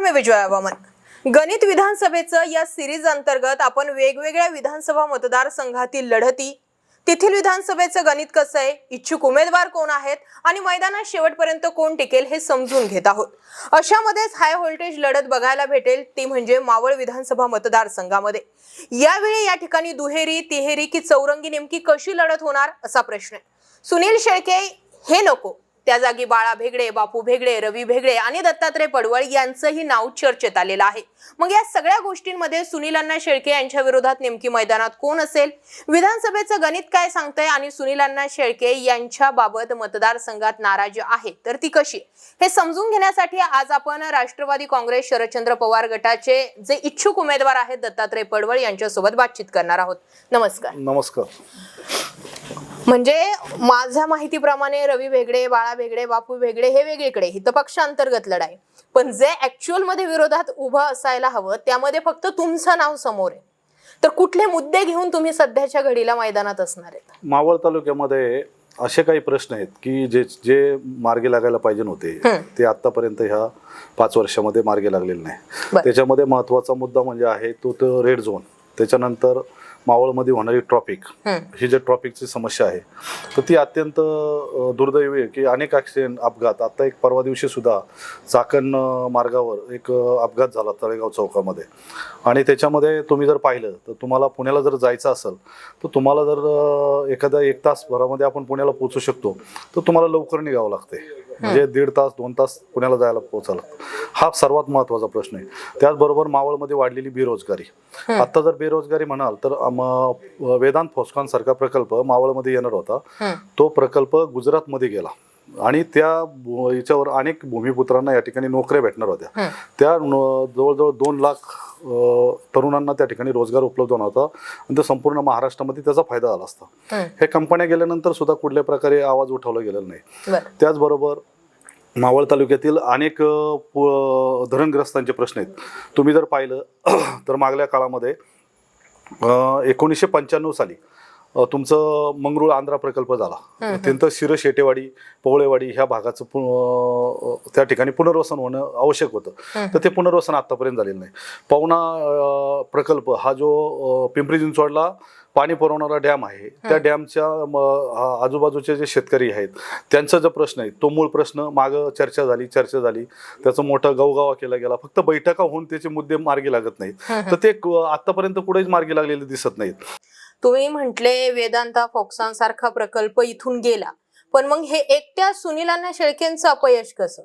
मी विजया वामन गणित विधानसभेचं या सिरीज अंतर्गत आपण वेगवेगळ्या विधानसभा मतदारसंघातील लढती तेथील विधानसभेचं गणित कसं आहे इच्छुक उमेदवार कोण आहेत आणि मैदानात शेवटपर्यंत कोण टिकेल हे समजून घेत आहोत. अशामध्येच हाय व्होल्टेज लढत बघायला भेटेल ती म्हणजे मावळ विधानसभा मतदारसंघामध्ये. यावेळी या ठिकाणी दुहेरी तिहेरी की चौरंगी नेमकी कशी लढत होणार असा प्रश्न आहे. सुनील शेळके हे नको. त्या जागी बाळा भेगडे बापू भेगडे रवी भेगडे आणि दत्तात्रय पडवळ यांचंही नाव चर्चेत आलेलं आहे. मग या सगळ्या गोष्टींमध्ये सुनील अण्णा शेळके यांच्या विरोधात नेमकी मैदानात कोण असेल? विधानसभेचं गणित काय सांगतंय आणि सुनील अण्णा शेळके यांच्या बाबत मतदारसंघात नाराजी आहे तर ती कशी? हे समजून घेण्यासाठी आज आपण राष्ट्रवादी काँग्रेस शरदचंद्र पवार गटाचे जे इच्छुक उमेदवार आहेत दत्तात्रय पडवळ यांच्यासोबत बातचीत करणार आहोत. नमस्कार. नमस्कार. म्हणजे माझ्या माहितीप्रमाणे रवी भेगडे बाळा भेगडे बापू भेगडे हे वेगळीकडे हित पक्षांतर्गत लढाई. पण जे ऍक्च्युअलमध्ये विरोधात उभं असायला हवं त्यामध्ये फक्त तुमचं नाव समोर आहे. तर कुठले मुद्दे घेऊन तुम्ही सध्याच्या घडीला मैदानात असणार आहेत? मावळ तालुक्यामध्ये असे काही प्रश्न आहेत की जे जे मार्गी लागायला पाहिजे नव्हते. ते आतापर्यंत ह्या पाच वर्षामध्ये मार्गी लागलेले नाही. त्याच्यामध्ये महत्त्वाचा मुद्दा म्हणजे आहे तो तो रेड झोन त्याच्यानंतर मावळमध्ये होणारी ट्रॉफिक हं. जे ट्रॉफिकची समस्या आहे तर ती अत्यंत दुर्दैवी आहे की अनेक ॲक्सिडेंट अपघात आता एक परवा दिवशी सुद्धा चाकण मार्गावर एक अपघात झाला तळेगाव चौकामध्ये आणि त्याच्यामध्ये तुम्ही जर पाहिलं तर तुम्हाला पुण्याला जर जायचं असेल तर तुम्हाला जर अ, एखादा एक तास भरामध्ये आपण पुण्याला पोहोचू शकतो तर तुम्हाला लवकर निघावं लागते म्हणजे दीड तास दोन तास पुण्याला जायला पोहोचायला. हा सर्वात महत्त्वाचा प्रश्न आहे. त्याचबरोबर मावळमध्ये वाढलेली बेरोजगारी. आता जर बेरोजगारी म्हणाल तर वेदांत फोस्कॉन सारखा प्रकल्प मावळमध्ये येणार होता. तो प्रकल्प गुजरातमध्ये गेला. आणि त्या याच्यावर अनेक भूमिपुत्रांना या ठिकाणी नोकऱ्या भेटणार होत्या. त्या जवळजवळ दोन लाख तरुणांना त्या ठिकाणी रोजगार उपलब्ध होणार होता. आणि ते संपूर्ण महाराष्ट्रामध्ये त्याचा फायदा झाला असता. हं. कंपन्या गेल्यानंतर सुद्धा कुठल्या प्रकारे आवाज उठवला गेलेला नाही. बरं. त्याचबरोबर मावळ तालुक्यातील अनेक धरणग्रस्तांचे प्रश्न आहेत. तुम्ही जर पाहिलं तर मागल्या काळामध्ये एकोणीसशे पंच्याण्णव साली तुमचं मंगरुळ आंध्रा प्रकल्प झाला. अत्यंत शिर शेटेवाडी पवळेवाडी ह्या भागाचं त्या ठिकाणी पुनर्वसन होणं आवश्यक होतं. तर ते पुनर्वसन आतापर्यंत झालेलं नाही. पवना प्रकल्प हा जो पिंपरी चिंचवडला पाणी पुरवणारा डॅम आहे त्या डॅमच्या आजूबाजूचे जे शेतकरी आहेत त्यांचा जो प्रश्न आहे तो मूळ प्रश्न माग चर्चा झाली चर्चा झाली. त्याचं मोठं गवगावा केला गेला. फक्त बैठका होऊन त्याचे मुद्दे मार्गी लागत नाहीत. तर ते आतापर्यंत कुठेच मार्गी लागलेले दिसत नाहीत. तुम्ही म्हटले वेदांता फोक्सांसारखा प्रकल्प इथून गेला. पण मग हे एकट्या सुनीलांना शेळकेंचं अपयश कसं?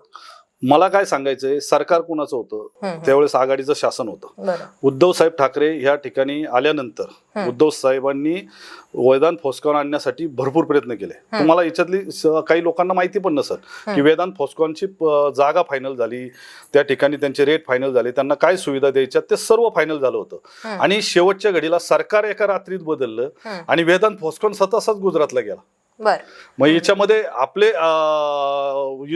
मला काय सांगायचंय सरकार कुणाचं होतं. त्यावेळेस आघाडीचं शासन होतं. उद्धव साहेब ठाकरे ह्या ठिकाणी आल्यानंतर उद्धव साहेबांनी वेदांत फोस्कॉन आणण्यासाठी भरपूर प्रयत्न केले. तुम्हाला याच्यातली काही लोकांना माहिती पण नसेल की वेदांत फोस्कॉनची जागा फायनल झाली त्या ठिकाणी त्यांचे रेट फायनल झाले त्यांना काय सुविधा द्यायच्या ते सर्व फायनल झालं होतं. आणि शेवटच्या घडीला सरकार एका रात्रीत बदललं. आणि वेदांत फोस्कॉन स्वतःच गुजरातला गेला. बर मग याच्यामध्ये आपले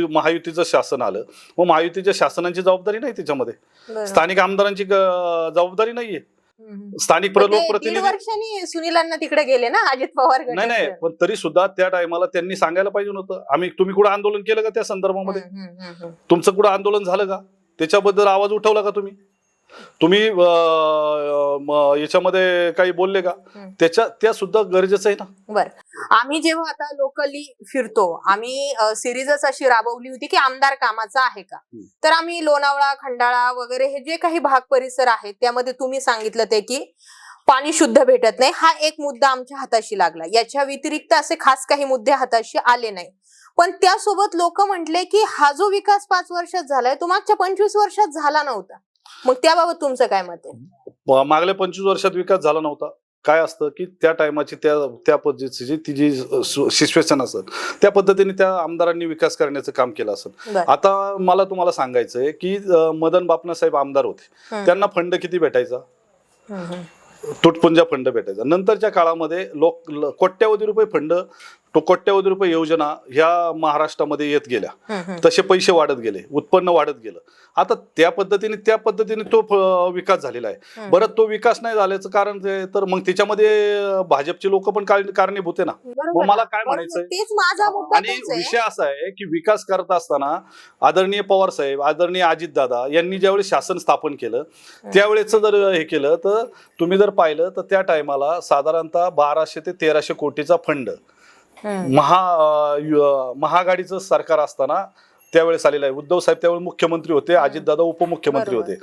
महायुतीचं शासन आलं मग महायुतीच्या शासनाची जबाबदारी नाही त्याच्यामध्ये. स्थानिक आमदारांची जबाबदारी नाहीये. स्थानिक लोकप्रतिनिधी सुनीलांना तिकडे गेले ना अजित पवार नाही नाही. पण तरी सुद्धा त्या टायमाला त्यांनी सांगायला पाहिजे नव्हतं आम्ही तुम्ही कुठं आंदोलन केलं का त्या संदर्भामध्ये. तुमचं कुठं आंदोलन झालं का त्याच्याबद्दल आवाज उठवला का तुम्ही तुम्ही याच्यामध्ये काही बोलले का. त्याच्या त्या सुद्धा गरजेचं आहे ना? बर. आम्ही जेव्हा आता लोकली फिरतो आम्ही सिरीजच अशी राबवली होती की आमदार कामाचा आहे का. तर आम्ही लोणावळा खंडाळा वगैरे हे जे काही भाग परिसर आहेत त्यामध्ये तुम्ही सांगितलं ते की पाणी शुद्ध भेटत नाही. हा एक मुद्दा आमच्या हाताशी लागला. याच्या व्यतिरिक्त असे खास काही मुद्दे हाताशी आले नाही. पण त्यासोबत लोक म्हटले की हा जो विकास पाच वर्षात झालाय तो मागच्या पंचवीस वर्षात झाला नव्हता. मग त्याबाबत तुमचं काय मत आहे? मागल्या पंचवीस वर्षात विकास झाला नव्हता. काय असतं की त्या टायमाची त्या त्या पद्धतीची ती जी सिच्युएशन असत त्या पद्धतीने त्या आमदारांनी विकास करण्याचं काम केलं असेल. बर. आता मला तुम्हाला सांगायचंय की मदन बापना साहेब आमदार होते. त्यांना फंड किती भेटायचा. तुटपुंजा फंड भेटायचा. नंतरच्या काळामध्ये लोक कोट्यावधी रुपये फंड तो कोट्यवधी रुपये योजना ह्या महाराष्ट्रामध्ये येत गेल्या. तसे पैसे वाढत गेले उत्पन्न वाढत गेलं आता त्या पद्धतीने त्या पद्धतीने तो विकास झालेला आहे. बरं तो विकास नाही झाल्याचं कारण तर मग त्याच्यामध्ये भाजपचे लोक पण कारणीभूत आहे ना मग मला. काय मुद्दा आणि. विषय असा आहे की विकास करत असताना आदरणीय पवार साहेब आदरणीय अजितदादा यांनी ज्यावेळेस शासन स्थापन केलं त्यावेळेस जर हे केलं तर तुम्ही जर पाहिलं तर त्या टायमाला साधारणतः बाराशे ते तेराशे कोटीचा फंड. महा महाआघाडीचं सरकार असताना त्यावेळेस आलेलं आहे. उद्धव साहेब त्यावेळी मुख्यमंत्री होते अजितदादा उपमुख्यमंत्री होते.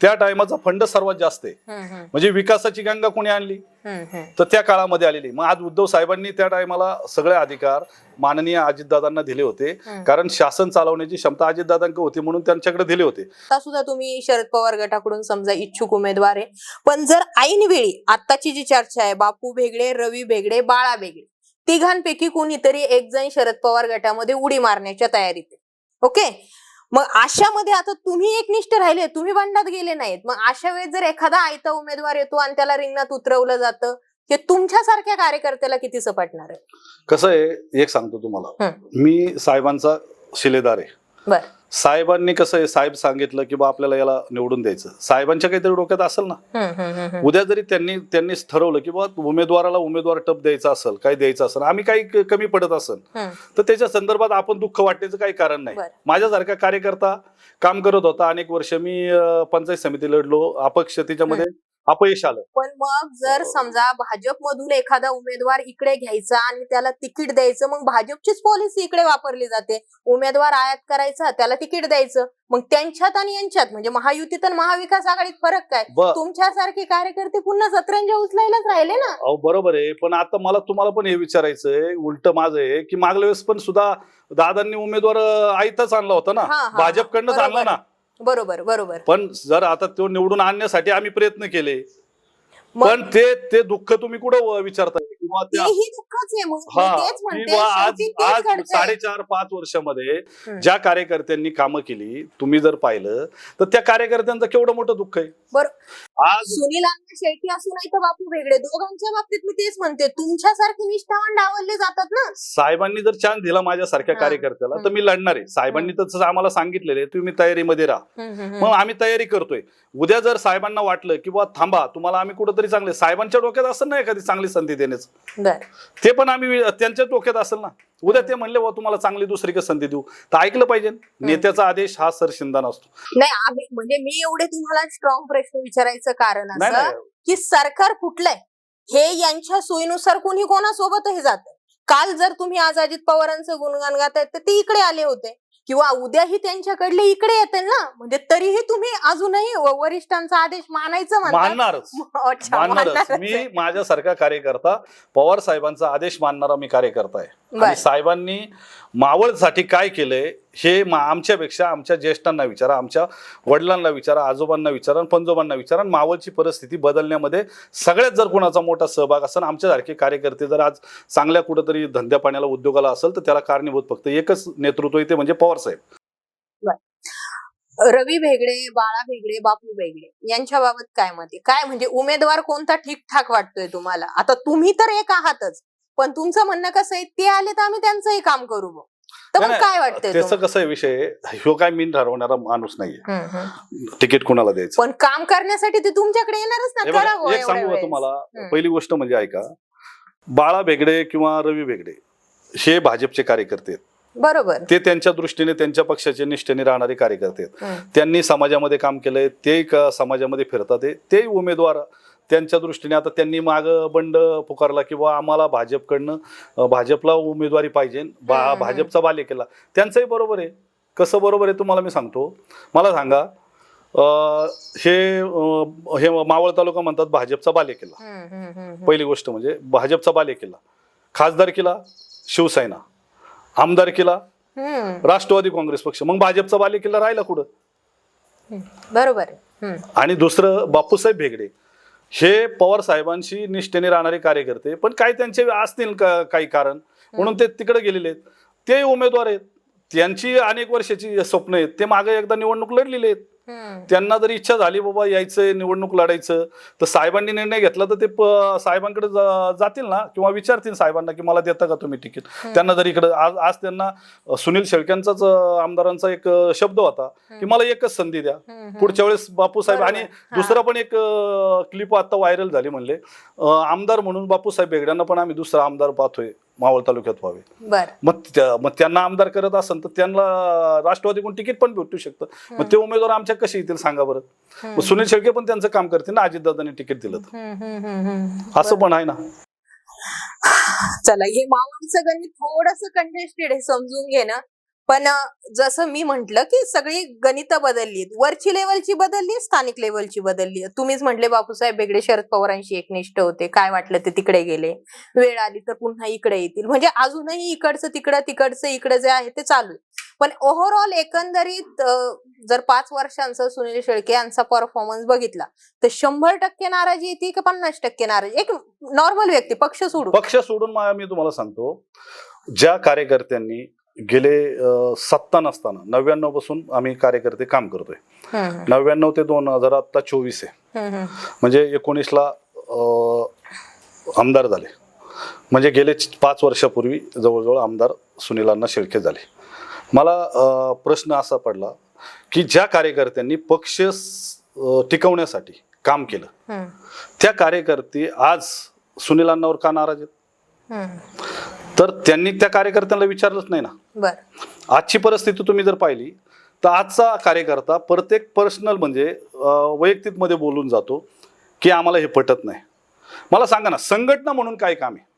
त्या टायमाचा फंड सर्वात जास्त आहे. म्हणजे विकासाची गंगा कोणी आणली. तर त्या काळामध्ये आलेली मग आज उद्धव साहेबांनी त्या टायमाला सगळे अधिकार माननीय अजितदादांना दिले होते. कारण शासन चालवण्याची क्षमता अजितदादांक होती म्हणून त्यांच्याकडे दिले होते. सुद्धा तुम्ही शरद पवार गटाकडून समजा इच्छुक उमेदवार आहे. पण जर ऐनवेळी आत्ताची जी चर्चा आहे बापू भेगडे रवी भेगडे बाळा भेगडे तिघांपैकी कोणीतरी एक जण शरद पवार गटामध्ये उडी मारण्याच्या तयारीत ओके? मग अशामध्ये आता तुम्ही एकनिष्ठ राहिले तुम्ही बंडात गेले नाहीत. मग अशा वेळेस जर एखादा आयता उमेदवार येतो आणि त्याला रिंगणात उतरवलं जातं हे तुमच्यासारख्या कार्यकर्त्याला किती सपटणार आहे? कसं आहे एक सांगतो तुम्हाला. मी साहेबांचा शिलेदार आहे. बर. साहेबांनी कसं आहे साहेब सांगितलं की बा आपल्याला याला निवडून द्यायचं साहेबांच्या काहीतरी डोक्यात असेल ना. उद्या जरी त्यांनी त्यांनीच ठरवलं की बा उमेदवाराला उमेदवार टप द्यायचा असेल काही द्यायचं असेल आम्ही काही कमी पडत असेल. तर त्याच्या संदर्भात आपण दुःख वाटण्याचं काही कारण नाही. माझ्यासारखा कार्यकर्ता काम करत होता अनेक वर्ष मी पंचायत समिती लढलो अपक्ष त्याच्यामध्ये अपयश आलं. पण मग जर समजा भाजप मधून एखादा उमेदवार इकडे घ्यायचा आणि त्याला तिकीट द्यायचं मग भाजपचीच पॉलिसी इकडे वापरली जाते. उमेदवार आयात करायचा त्याला तिकीट द्यायचं. मग त्यांच्यात आणि यांच्यात म्हणजे महायुतीत आणि महाविकास आघाडीत फरक काय? तुमच्यासारखे कार्यकर्ते पुन्हा सतरंजा उचलायलाच राहिले ना? अहो बरोबर आहे. पण आता मला तुम्हाला पण हे विचारायचंय उलट माझं आहे की मागल्या वेळेस पण सुद्धा दादांनी उमेदवार आयताच आणला होता ना? हा, हा, भाजपकडनंच बरोबर. आणला ना? बरोबर बरोबर. पण जर आता तो निवडून आणण्यासाठी आम्ही प्रयत्न केले पण ते ते दुःख तुम्ही कुठं विचारताय? किंवा किंवा आज आज. साडेचार पाच वर्षामध्ये. ज्या कार्यकर्त्यांनी कामं केली तुम्ही जर पाहिलं तर त्या कार्यकर्त्यांचं केवढं मोठं दुःख आहे? बरं. आज सुनील शेट्टी असू नाही तर बापू वेगळे. दोघांच्या बाबतीत मी तेच म्हणते तुमच्यासारखे निष्ठावान डावलले जातात ना. साहेबांनी जर चान्स दिला माझ्यासारख्या. कार्यकर्त्याला तर. मी लढणार आहे. साहेबांनी तर तसं आम्हाला सांगितलेलं तुम्ही तयारीमध्ये राहा. मग आम्ही तयारी करतोय. उद्या जर साहेबांना वाटलं की बुवा थांबा तुम्हाला आम्ही कुठंतरी चांगले. साहेबांच्या डोक्यात असेल ना एखादी चांगली संधी देण्याचं. ते पण आम्ही त्यांच्या डोक्यात असेल ना. उद्या ते म्हणले तुम्हाला चांगली दुसरी का संधी देऊ? तर ऐकलं पाहिजे. नेत्याचा आदेश हा सरशिंदा नसतो. नाही आम्ही म्हणजे मी एवढे तुम्हाला स्ट्रॉंग प्रश्न विचारायचं कारण नाही नाही. की सरकार फुटलंय हे यांच्या सोयीनुसार कोणी कोणासोबतही जात. काल जर तुम्ही आज अजित पवारांचं गुणगान गातायत तर ते इकडे आले होते. किंवा उद्याही त्यांच्याकडले इकडे येते ना म्हणजे तरीही तुम्ही अजूनही वरिष्ठांचा आदेश मानायचं मानणारच मानणारच मी. माझ्यासारखा कार्यकर्ता पवार साहेबांचा आदेश मानणारा मी कार्यकर्ता आहे. आणि साहेबांनी मावळसाठी काय केलंय हे मा- आमच्यापेक्षा आमच्या ज्येष्ठांना विचारा आमच्या वडिलांना विचारा आजोबांना विचारा पंजोबांना विचारा मावळची परिस्थिती बदलण्यामध्ये सगळ्यात जर कोणाचा मोठा सहभाग असेल आमच्यासारखे कार्यकर्ते जर आज चांगल्या कुठंतरी धंद्या पाण्याला उद्योगाला असेल तर त्याला कारणीभूत फक्त एकच नेतृत्व येते म्हणजे पवार साहेब. रवी भेगडे बाळा भेगडे बापू भेगडे यांच्या बाबत काय मत काय म्हणजे उमेदवार कोणता ठीकठाक वाटतोय तुम्हाला? आता तुम्ही तर एक आहातच. पण तुमचं म्हणणं कसं आहे ते आले तर आम्ही त्यांचंही काम करू मग तर मग नाही, काय वाटतंय त्याचं? कसं आहे विषय ह्यो काय मी ठरवणारा माणूस नाहीये. तिकीट कुणाला द्यायचं पण काम करण्यासाठी ते तुमच्याकडे येणारच ना करा एक एवढ्या सांगू का वेळेस. तुम्हाला. पहिली गोष्ट म्हणजे ऐका बाळा भेगडे किंवा रवी भेगडे हे भाजपचे कार्यकर्ते आहेत बरोबर ते त्यांच्या दृष्टीने त्यांच्या पक्षाचे निष्ठेने राहणारे कार्यकर्ते आहेत हम्म. त्यांनी समाजामध्ये काम केलंय ते क- समाजामध्ये फिरतात आहे. ते उमेदवार त्यांच्या दृष्टीने आता त्यांनी माग बंड पुकारला की बा आम्हाला भाजपकडनं भाजपला उमेदवारी पाहिजे. बा. भाजपचा बाले केला त्यांचंही बरोबर आहे. कसं बरोबर आहे तुम्हाला मी सांगतो. मला सांगा हे हे मावळ तालुका म्हणतात भाजपचा बाले केला. पहिली गोष्ट म्हणजे भाजपचा बाले केला खासदारकीला शिवसेना. आमदारकीला हम्म, राष्ट्रवादी काँग्रेस पक्ष. मग भाजपचा बाले किल्ला राहिला कुठं. बरोबर. आणि दुसरं बापूसाहेब भेगडे. हे पवार साहेबांशी निष्ठेने राहणारे कार्यकर्ते पण काही त्यांचे असतील का- काही कारण म्हणून ते तिकडे गेलेले आहेत. ते उमेदवार आहेत. त्यांची अनेक वर्षाची स्वप्न आहेत. ते मागे एकदा निवडणूक लढलेले आहेत. त्यांना जर इच्छा झाली बाबा यायचं निवडणूक लढायचं तर साहेबांनी निर्णय घेतला तर ते साहेबांकडे जातील ना? किंवा विचारतील साहेबांना की मला देता का तुम्ही तिकीट? त्यांना जर इकडे आज आज त्यांना सुनील शेळक्यांचाच आमदारांचा एक शब्द होता की मला एकच संधी द्या. पुढच्या वेळेस बापूसाहेब आणि बरोबर. दुसरा पण एक क्लिप आता व्हायरल झाली म्हणले. आमदार म्हणून बापूसाहेब बेगड्यांना पण आम्ही दुसरा आमदार पाहतोय. मावळ तालुक्यात व्हावे. मग मग त्यांना आमदार करत असेल तर त्यांना राष्ट्रवादीकडून तिकीट पण भेटू शकतं. मग ते उमेदवार आमच्या कसे येतील सांगा बरं? मग सुनील शेळके पण त्यांचं काम करतील ना अजितदादांनी तिकीट दिलं. असं पण आहे ना. चला हे मावळचं गणित थोडस कंटेस्टेड आहे समजून घेणं पण जसं मी म्हंटल की सगळी गणित बदलली वरची लेवलची बदलली स्थानिक लेवलची बदलली तुम्हीच म्हटले बापूसाहेब बेगडे शरद पवारांशी एकनिष्ठ होते. काय वाटलं ते तिकडे गेले? वेळ आली तर पुन्हा इकडे येतील. म्हणजे अजूनही इकडचं तिकडं तिकडचं इकडं जे आहे ते चालू आहे. पण ओव्हरऑल एकंदरीत जर पाच वर्षांचा सुनील शेळके यांचा परफॉर्मन्स बघितला तर शंभर टक्के नाराजी येते की पन्नास टक्के नाराजी? एक नॉर्मल व्यक्ती पक्ष सोडून. पक्ष सोडून मी तुम्हाला सांगतो ज्या कार्यकर्त्यांनी गेले सत्ता नसताना नव्याण्णवपासून आम्ही कार्यकर्ते काम करतोय. नव्याण्णव ते दोन हजार आता चोवीस आहे. म्हणजे एकोणीसला आमदार झाले. म्हणजे गेले पाच वर्षापूर्वी जवळजवळ आमदार सुनीलांना शेळके झाले. मला प्रश्न असा पडला की ज्या कार्यकर्त्यांनी पक्ष टिकवण्यासाठी काम केलं त्या कार्यकर्ते आज सुनीलांनावर का नाराज आहेत. तर त्यांनी त्या कार्यकर्त्यांना विचारलंच नाही ना. बर. आजची परिस्थिती तुम्ही जर पाहिली तर आजचा कार्यकर्ता प्रत्येक पर्सनल म्हणजे वैयक्तिकमध्ये बोलून जातो की आम्हाला हे पटत नाही. मला सांगा ना संघटना म्हणून काय काम आहे?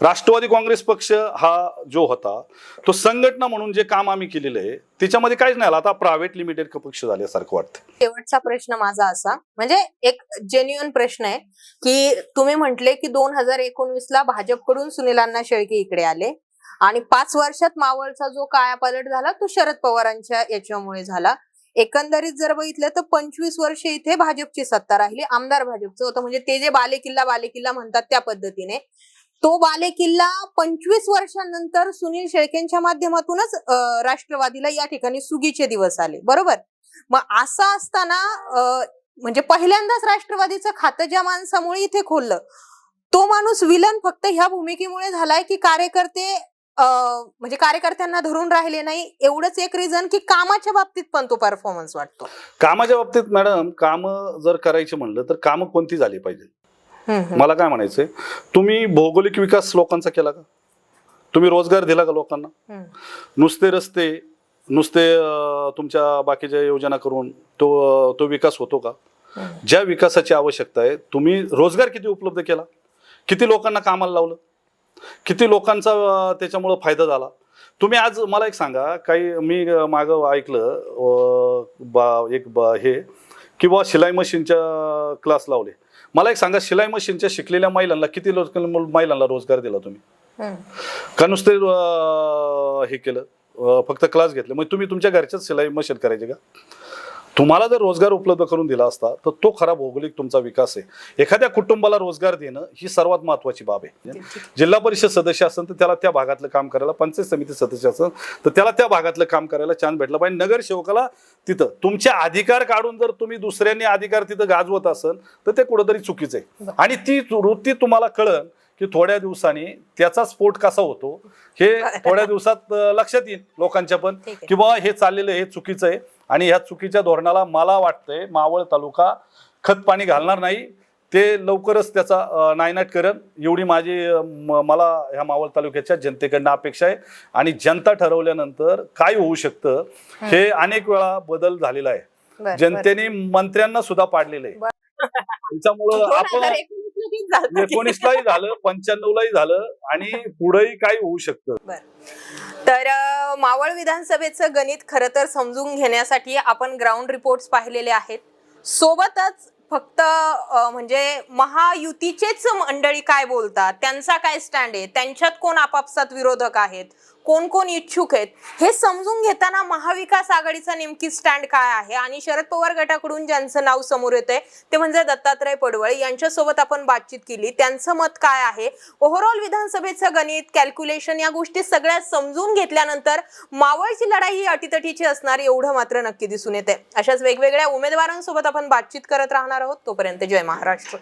राष्ट्रवादी काँग्रेस पक्ष हा जो होता तो संघटना म्हणून जे काम आम्ही केलेलं आहे त्याच्यामध्ये काहीच नाही आलं. आता प्रायव्हेट लिमिटेड पक्ष झाल्यासारखं वाटतं. शेवटचा प्रश्न माझा असा म्हणजे एक जेन्युअन प्रश्न आहे की तुम्ही म्हटले की दोन हजार एकोणवीस ला भाजपकडून सुनीलांना शेळके इकडे आले आणि पाच वर्षात मावळचा जो कायापालट झाला तो शरद पवारांच्या याच्यामुळे झाला. एकंदरीत जर बघितलं तर पंचवीस वर्ष इथे भाजपची सत्ता राहिली आमदार भाजपचं होतं. म्हणजे ते जे बालेकिल्ला बालेकिल्ला म्हणतात त्या पद्धतीने. तो बालेकिल्ला पंचवीस वर्षांनंतर सुनील शेळकेंच्या माध्यमातूनच राष्ट्रवादीला या ठिकाणी सुगीचे दिवस आले. बरोबर? मग असं असताना म्हणजे पहिल्यांदाच राष्ट्रवादीचं खातं ज्या माणसामुळे इथे खोललं तो माणूस विलन फक्त ह्या भूमिकेमुळे झालाय की कार्यकर्ते म्हणजे कार्यकर्त्यांना धरून राहिले नाही एवढंच एक रिझन की कामाच्या बाबतीत पण तो परफॉर्मन्स वाटतो. कामाच्या बाबतीत मॅडम काम जर करायचे म्हणलं तर कामं कोणती झाली पाहिजे? मला काय म्हणायचंय? तुम्ही भौगोलिक विकास लोकांचा केला का? तुम्ही रोजगार दिला का लोकांना. नुसते रस्ते नुसते तुमच्या बाकीच्या योजना करून तो तो विकास होतो का. ज्या विकासाची आवश्यकता आहे तुम्ही रोजगार किती उपलब्ध केला? किती लोकांना कामाला लावलं? किती लोकांचा त्याच्यामुळं फायदा झाला? तुम्ही आज मला एक सांगा काही मी मागं ऐकलं बा एक बा हे की बुवा शिलाई मशीनच्या क्लास लावले. मला एक सांगा शिलाई मशीनच्या शिकलेल्या महिलांना किती लोक महिलांना रोजगार दिला तुम्ही. का नुसते हे केलं फक्त क्लास घेतले? मग तुम्ही तुमच्या घरच्याच शिलाई मशीन करायचे का? तुम्हाला जर रोजगार उपलब्ध करून दिला असता तर तो खरा भौगोलिक तुमचा विकास आहे. एखाद्या कुटुंबाला रोजगार देणं ही सर्वात महत्वाची बाब आहे. जिल्हा परिषद सदस्य असेल तर त्याला त्या भागातलं काम करायला पंचायत समिती सदस्य असेल तर त्याला त्या भागातलं काम करायला चान्स भेटला पाहिजे. नगरसेवकाला तिथं तुमचे अधिकार काढून जर तुम्ही दुसऱ्यांनी अधिकार तिथं गाजवत असेल तर ते कुठंतरी चुकीचं आहे. आणि ती वृत्ती तुम्हाला कळन की थोड्या दिवसांनी त्याचा स्फोट कसा होतो हे थोड्या दिवसात लक्षात येईल लोकांच्या पण ठीक आहे. की बाबा हे चाललेलं हे चुकीचं आहे. आणि ह्या चुकीच्या धोरणाला मला वाटतंय मावळ तालुका खत पाणी घालणार नाही. ते लवकरच त्याचा नायनाट करण एवढी माझी मला ह्या मावळ तालुक्याच्या जनतेकडनं अपेक्षा आहे. आणि जनता ठरवल्यानंतर काय होऊ शकतं हे. अनेक वेळा बदल झालेला आहे. जनतेने मंत्र्यांना सुद्धा पाडलेलं आहे. त्याच्यामुळं आपण एकोणीसला झालं? एकोणीसलाही झालं पंच्याण्णवलाही झालं आणि पुढेही काही होऊ शकतं. तर मावळ विधानसभेचं गणित खरं तर समजून घेण्यासाठी आपण ग्राउंड रिपोर्ट्स पाहिलेले आहेत. सोबतच फक्त म्हणजे महायुतीचेच मंडळी काय बोलतात? त्यांचा काय स्टँड आहे? त्यांच्यात कोण आपापसात विरोधक आहेत? कोण कोण इच्छुक आहेत? हे समजून घेताना महाविकास आघाडीचा नेमकी स्टँड काय आहे? आणि शरद पवार गटाकडून ज्यांचं नाव समोर येत आहे ते म्हणजे दत्तात्रय पडवळ. यांच्यासोबत आपण बातचीत केली. त्यांचं मत काय आहे? ओव्हरऑल विधानसभेचं गणित कॅल्क्युलेशन या गोष्टी सगळ्या समजून घेतल्यानंतर मावळची लढाई ही अटीतटीची असणार एवढं मात्र नक्की दिसून येते अशाच वेगवेगळ्या उमेदवारांसोबत आपण बातचीत करत राहणार आहोत. तोपर्यंत जय महाराष्ट्र.